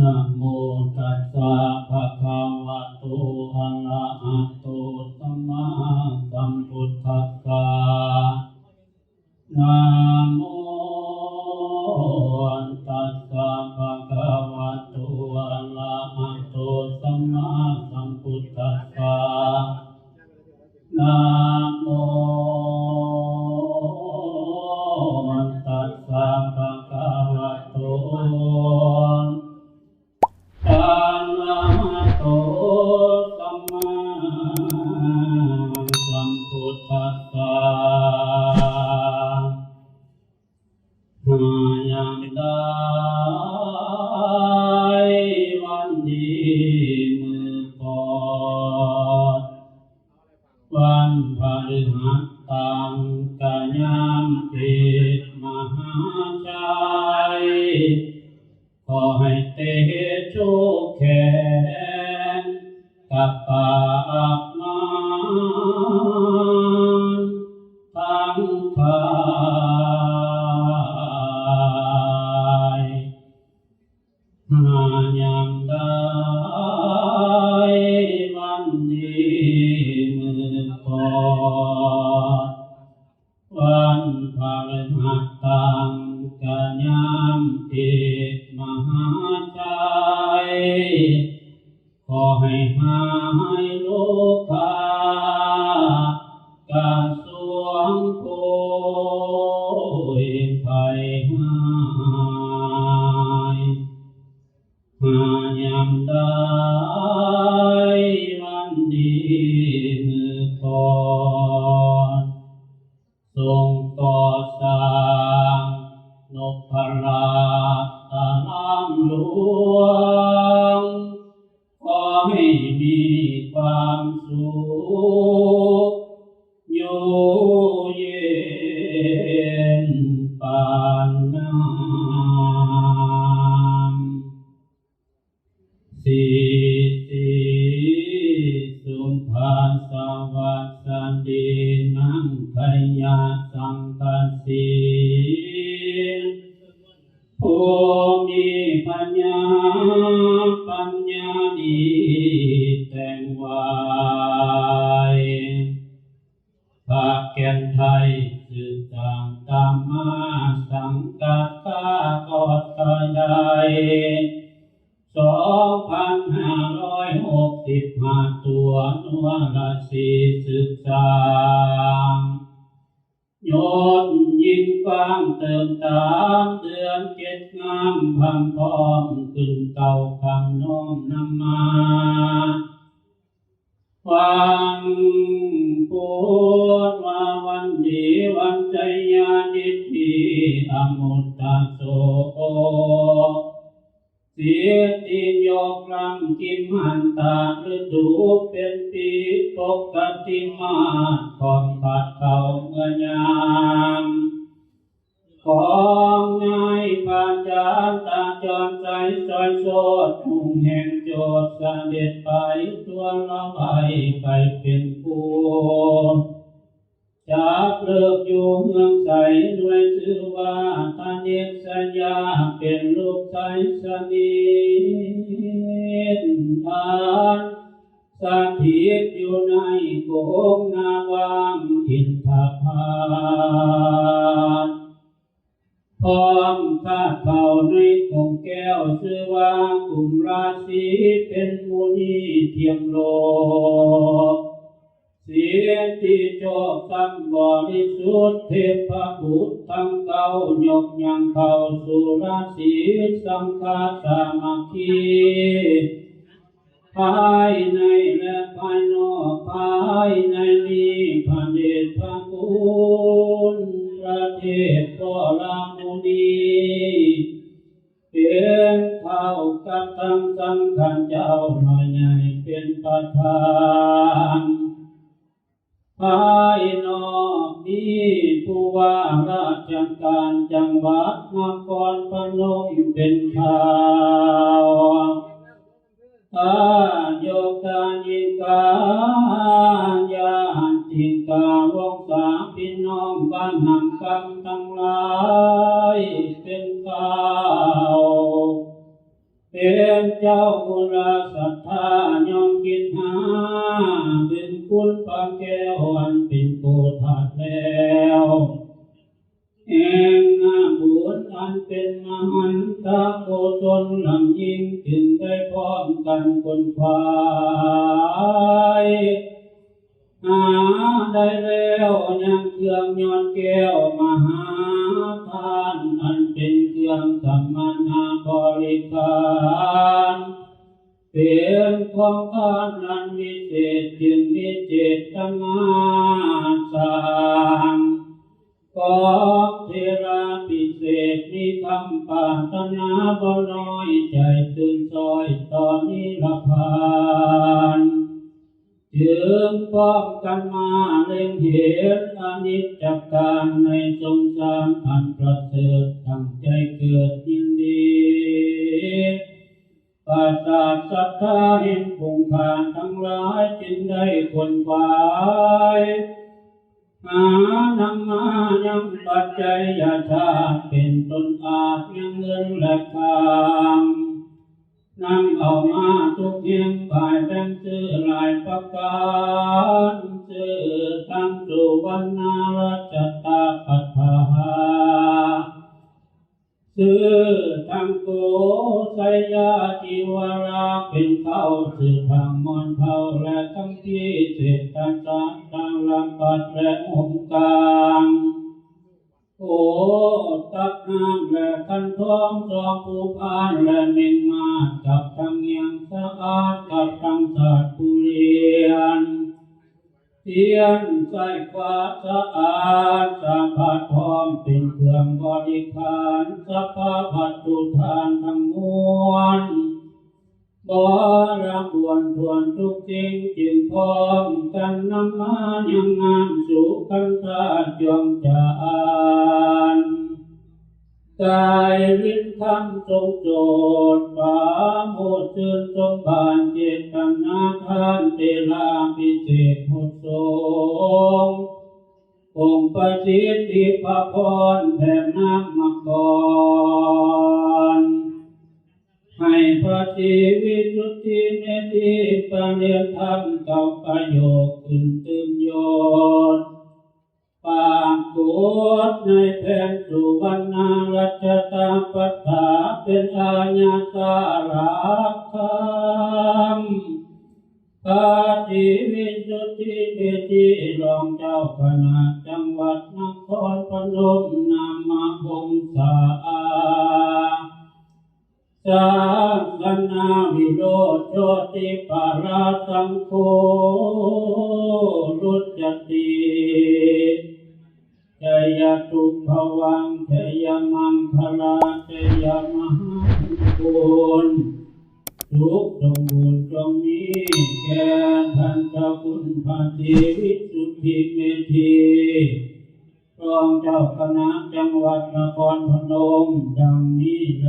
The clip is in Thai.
นะโมตัสสะ พฤหัสตังกายามปิมหาชัยขอให้เตโชคแขนกับปากน้ำทั้งพายหายามได้วันดีมือก่อน วันพฤหัสตังกยามปิดมหาใจ ขอให้หา เย็นปานน้ำสีสีสุภาสวัสสันดีนังพยาสังกสีผู้มีปัญญาปัญญาดี ไทยสืบต่างตามมาสังกัดข้ากอดกายใดสองพันห้าร้อยหกสิบห้าตัวนัวราศีสืบสร้างโยนยิงฟางเติมตามเดือนเจ็ดงามพังพร้อมขึ้นเก่าคำน้อมนำมา วันพูดว่าวันดีวันใจญาณิทีอมุตตโสเสียติโยกลำกิมหันตาฤดูเป็นปีปกติมาของขัดเขาเมื่อยามของน เป็นลูกใสสนิททานสถิตอยู่ในโกงนาวางอินทพานพร้อมคาดเข่าในกงแก้วชื่อว่ากลุ่มราศีเป็นมูนีเทียมโลก สียงที่โจกสัมบริสุทธิ์เทพบุตรทั้งเก้ายกยังเข้าสู่ราศีสังฆาสามัคคีภายในและภายนอกภายในนี้พระเดชพระคุณประเทศก็ลามุนีเป็นเท่ากับทั้งสังฆเจ้าหน่อยใหญ่เป็นประธาน ภายนอกนี้ผู้ว่าราชการจังหวัดนครพนมเป็นข่าวอาโยกายิกาญาติกาวงศาพี่น้องบ้านนำกำทั้งหลายเป็นข่าว เป็นเจ้าบุรศรัทธา ยังเครื่องยอดแก้วมหาทานอันเป็นเครื่องสัมมานาบริการเป็นของทานอันวิเศษจึงมีเจตนาสร้างขอเทราพิเศษมีคำปารถนาบ่น้อยใจตื่นซอยตอนนี้ละพาน จึงพ้อมกันมาเล็งเห็นอนิจจการในสงสารอันประเสริฐตั้งใจเกิดยินดีปัสสาทศรัทธาเห็นคงคานทั้งหลายจึงได้คนควายหานำมายังปัจจัยยาชาเป็นตนอาจยังเงินและคำ นำเอามาทุกเพียงฝ่ายเป็นชื่อหลายประการชื่อตั้งสุวรรณรัชตาปัฏฐาชื่อทั้งโกไสยาจิวราเป็นเขาชื่อทางมอนเทาและทั้งที่เศรษฐศาสตร์ทางลำปัดและองค์กลาง โอ้ตักน้ำและคันทองสองผู้พานและเมงมาศกับทั้งยังสะอาดกับทั้งสัตว์ผู้เรียนเทียนใส่ฟ้าสะอาดสาพาทองเป็นเครื่องบริการสัพพะวัตถุทานทั้งมวลบรบวนทวนทุกสิ่งจึงพร้อมกันนำมายังงามสุขันธาจงจา กายวิธรรมทรงโจทย์ปาโมดชื่นสมบานเจตังนาทานเตลาพิเศษหดทรงองค์ประสิทธิพระพรแผ่น้ำมกรให้พระชีวิ ณรัชตาปัฏฐาเป็นอาญาสาราคำปาติวิสุทธิเบติรองเจ้าคณะจังหวัดนครพนมนามาพงษาสาสนาวิโรธโชติปาราสังโฆรุจติ จยตุภวังจยมังคลาจยมหาคุณทุกจงบุญจงมีแก่ท่านเจ้าคุณพระชีวิสุทธิเมธีรองเจ้าคณะจังหวัดนครพนมดังนี้แล